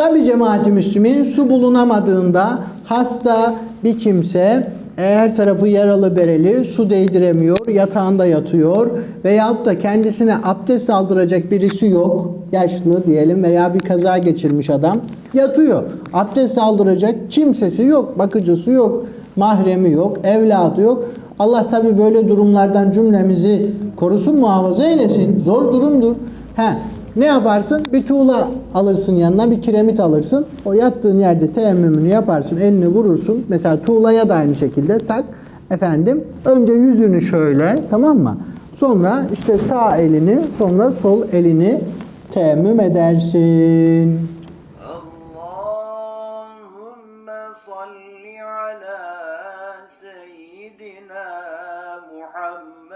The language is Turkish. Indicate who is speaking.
Speaker 1: Tabi cemaati Müslümin su bulunamadığında hasta bir kimse e, her tarafı yaralı bereli su değdiremiyor, yatağında yatıyor veyahut da kendisine abdest aldıracak birisi yok, yaşlı diyelim veya bir kaza geçirmiş adam yatıyor. Abdest aldıracak kimsesi yok, bakıcısı yok, mahremi yok, evladı yok. Allah tabi böyle durumlardan cümlemizi korusun muhafaza eylesin. Zor durumdur. He, ne yaparsın? Bir tuğla alırsın yanına, bir kiremit alırsın. O yattığın yerde teyemmümünü yaparsın, elini vurursun. Mesela tuğlaya da aynı şekilde tak. Efendim, önce yüzünü şöyle, tamam mı? Sonra işte sağ elini, sonra sol elini teyemmüm edersin.
Speaker 2: Muhammed